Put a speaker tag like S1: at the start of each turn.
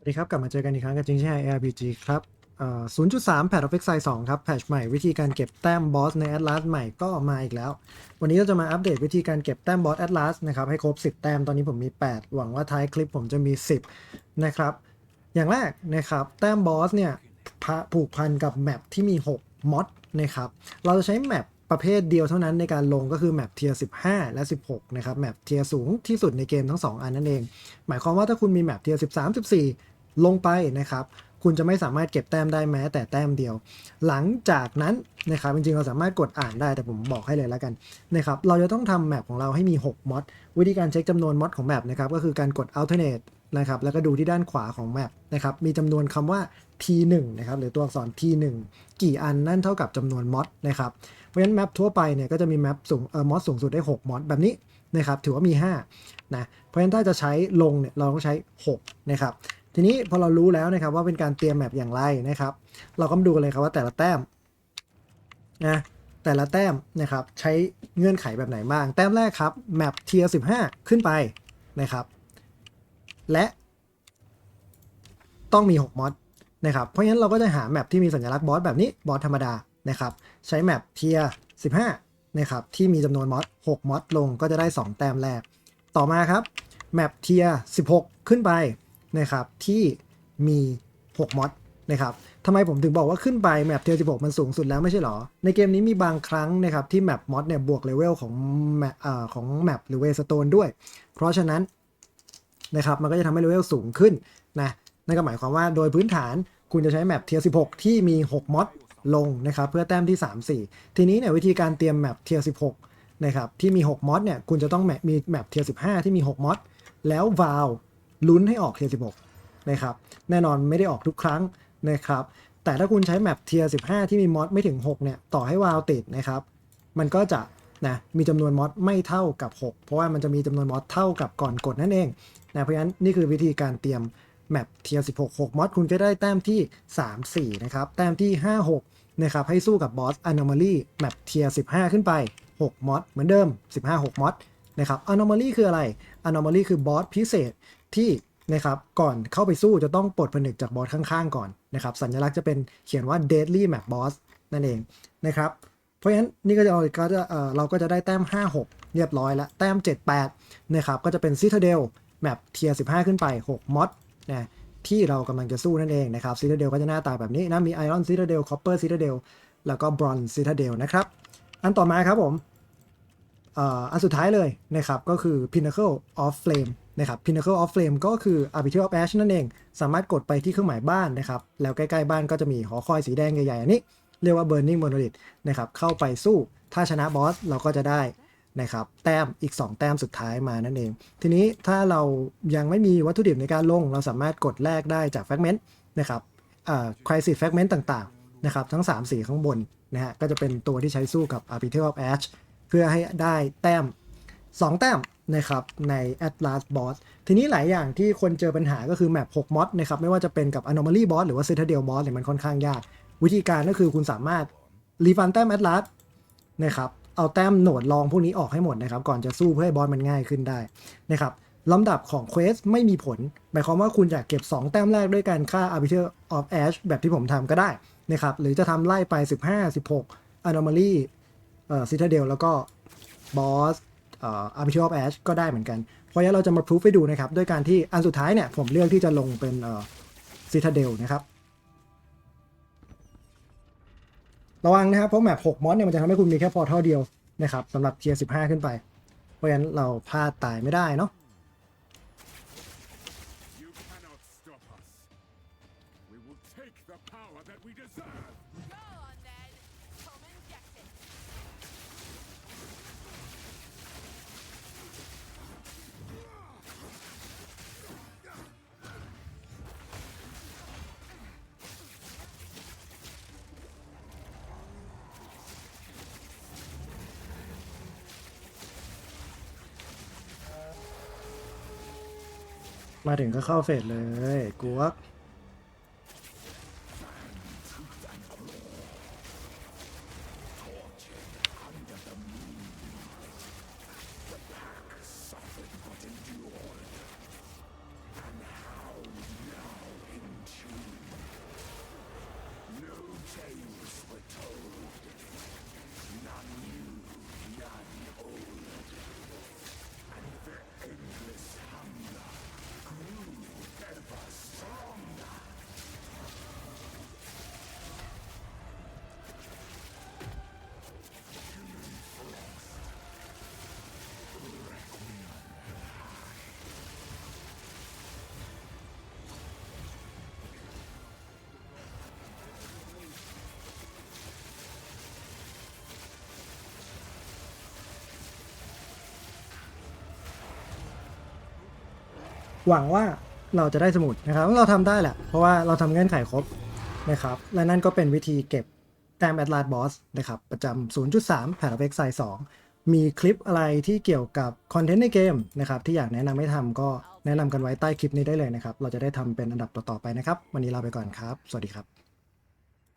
S1: สวัสดีครับ กลับมาเจอกันอีกครั้งกับจริงใช่ ARPG ครับ0.3 แพท of Exile 2ครับ แพทชใหม่วิธีการเก็บแต้มบอสใน Atlas ใหม่ก็มาอีกแล้ว วันนี้เราจะมาอัปเดตวิธีการเก็บแต้มบอส Atlas นะครับ ให้ครบ 10 แต้ม ตอนนี้ผมมี 8 หวังว่าท้ายคลิปผมจะมี 10 นะครับ อย่างแรกนะครับ แต้มบอสเนี่ยผูกพันกับแมปที่มี 6มอดนะครับ เราจะใช้แมป ประเภทเดียวเท่านั้นในการลงก็คือแมปเทียร์15 และ 16 นะครับแมปเทียร์สูงที่สุดในเกมทั้ง 2 อันนั่นเอง หมายความว่าถ้าคุณมีแมปเทียร์13 14 ลงไปนะครับ คุณจะไม่สามารถเก็บแต้มได้แม้แต่แต้มเดียว หลังจากนั้นนะครับจริงๆเราสามารถกดอ่านได้แต่ผมบอกให้เลยแล้วกันนะครับเราจะต้องทำแมปของเราให้มี 6มอดวิธีการเช็คจำนวนมอดของแมปนะครับก็คือการกด alternate นะครับแล้วก็ดูที่ด้านขวาของแมปนะครับมีจำนวนคำว่า t1 นะครับหรือตัวอักษร t1 กี่อันนั่นเท่ากับจำนวนมอดนะครับเพราะฉะนั้นแมปทั่วไปเนี่ยก็จะมีแมปสูงเอ่อมอดสูงสุดได้6มอดแบบนี้นะครับถือว่ามี5นะเพราะฉะนั้นถ้าจะใช้ลงเนี่ยเราต้องใช้6นะครับทีนี้พอเรารู้แล้วนะครับว่าเป็นการเตรียมแมปอย่างไรนะครับเราก็มาดูกันเลยครับว่าแต่ละแต้มนะแต่ละแต้มนะครับใช้เงื่อนไขแบบไหนบ้าง แต้มแรกครับแมปเทียร์15 ขึ้นไปนะครับ และต้องมี 6 มอดนะครับ เพราะฉะนั้นเราก็จะหาแมปที่มีสัญลักษณ์บอสแบบนี้บอสธรรมดานะครับ ใช้แมปเทียร์15นะครับที่มีจำนวนมอด6มอดลงก็จะได้ 2 แต้มแรก ต่อมาครับแมปเทียร์16 ขึ้นไปนะครับที่มี 6 มอดนะครับทำไมผมถึงบอกว่าขึ้นไปแมปเทียร์16 มันสูงสุดแล้วไม่ใช่หรอ ในเกมนี้มีบางครั้งนะครับที่แมปมอดเนี่ยบวกเลเวลของแมปของแมปหรือเวสโตนด้วย เพราะฉะนั้น นะครับมันก็จะทำให้เลเวลสูงขึ้นนะนั่นก็หมายความว่าโดยพื้นฐานคุณจะใช้แมปเทียร์16 ที่มี 6มอดลงนะครับเพื่อแต้มที่ 3 4 ทีนี้เนี่ยวิธีการเตรียมแมปเทียร์16นะครับที่มี 6มอดเนี่ยคุณจะต้องแมปมีแมปเทียร์15 ที่มี 6มอดแล้ววาลลุ้นให้ออกเทียร์16นะครับแน่นอนไม่ได้ออกทุกครั้งนะครับแต่ถ้าคุณใช้แมปเทียร์15 ที่มีมอดไม่ถึง 6 เนี่ย ต่อให้วาลติดนะครับ มันก็จะนะมีจำนวนมอดไม่เท่ากับ 6 เพราะว่ามันจะมีจำนวนมอดเท่ากับก่อนกดนั่นเอง นะเพราะฉะนั้นนี่คือวิธีการเตรียมแมปเทียร์16 6มอดคุณก็ได้แต้มที่ 3 4 นะครับ แต้มที่ 5 6 นะครับ ให้สู้กับบอส Anomaly แมปเทียร์15 ขึ้นไป 6 มอดเหมือนเดิม 15 6 มอดนะครับ Anomaly คืออะไร Anomaly คือบอสพิเศษที่นะครับก่อนเข้าไปสู้จะต้องปลดผนึกจากบอสข้างๆ ก่อนนะครับสัญลักษณ์จะเป็นเขียนว่า Deadly Map Boss นั่นเองนะครับเพราะฉะนั้นนี่ก็จะเราก็จะเอ่อเราก็จะได้แต้ม 5 6 เรียบร้อยแล้ว แต้ม 7 8นะครับก็จะเป็น Citadel แมปเทียร์15 ขึ้นไป 6มอดนะที่เรากำลังจะสู้นั่นเองนะครับ Citadel ก็จะหน้าตาแบบนี้นะมี Iron Citadel Copper Citadel แล้วก็ Bronze Citadel นะครับ อันต่อมาครับผมอ่ออันสุดท้ายเลยนะครับก็คือ Pinnacle of Flame นะครับ Pinnacle of Flame ก็คือ Arbiter of Ash นั่นเอง สามารถกดไปที่เครื่องหมายบ้านนะครับ แล้วใกล้ๆบ้านก็จะมีหอคอยสีแดงใหญ่ๆอันนี้ เรียกว่า Burning Monolith นะครับเข้าไปสู้ถ้าชนะบอสเราก็จะได้ นะครับแต้มอีก 2 แต้มสุดท้ายมานั่นเอง ทีนี้ถ้าเรายังไม่มีวัตถุดิบในการลง เราสามารถกดแลกได้จากแฟกเมนต์นะครับอ่า Crisis Fragment ต่างๆนะครับทั้ง 3 สีข้างบนนะฮะก็จะเป็นตัวที่ใช้สู้กับ Arbiter of Ash เพื่อให้ได้แต้ม 2 แต้มนะครับใน Atlas Boss ทีนี้หลายอย่างที่คนเจอปัญหาก็คือแมป6มอดนะครับไม่ว่าจะเป็นกับ Anomaly Boss หรือว่า Citadel Boss เนี่ยมันค่อนข้างยาก วิธีการก็คือคุณสามารถรีฟันแต้ม Atlas นะครับ เอาแต้มโหนดรองพวกนี้ออกให้หมดนะครับ ก่อนจะสู้เพื่อให้บอสมันง่ายขึ้นได้นะครับลำดับของเควสไม่มีผล หมายความว่าคุณอยากเก็บ 2 แต้มแรกด้วยการฆ่า Arbiter of Ash แบบที่ผมทำก็ได้นะครับ หรือจะทำไล่ไป 15 16 Anomaly เอ่อ Citadel แล้วก็บอสเอ่อ Arbiter of Ash ก็ได้เหมือนกัน เพราะฉะนั้นเราจะมาพิสูจให้ดูนะครับ ด้วยการที่อันสุดท้ายเนี่ย ผมเลือกที่จะลงเป็นเอ่อ Citadel นะครับ ระวังนะครับเพราะแมป6มอสเนี่ยมันจะทำให้คุณมีแค่พอเท่าเดียวนะครับสำหรับเทียร์15ขึ้นไป เพราะฉะนั้นเราพลาดตายไม่ได้เนาะ มาถึงก็เข้าเฟสเลย กวก หวังว่าเราจะได้สมุดนะครับเราทำได้แหละ เพราะว่าเราทำเงื่อนไขครบนะครับ และนั่นก็เป็นวิธีเก็บแต้มแอดลาดบอสนะครับ ประจำ 0.3 แผ่นเว็กไซส์2มีคลิปอะไรที่เกี่ยวกับคอนเทนต์ในเกมนะครับที่อยากแนะนำให้ทำก็แนะนำกันไว้ใต้คลิปนี้ได้เลยนะครับ เราจะได้ทำเป็นอันดับต่อๆไปนะครับ วันนี้ลาไปก่อนครับ สวัสดีครับ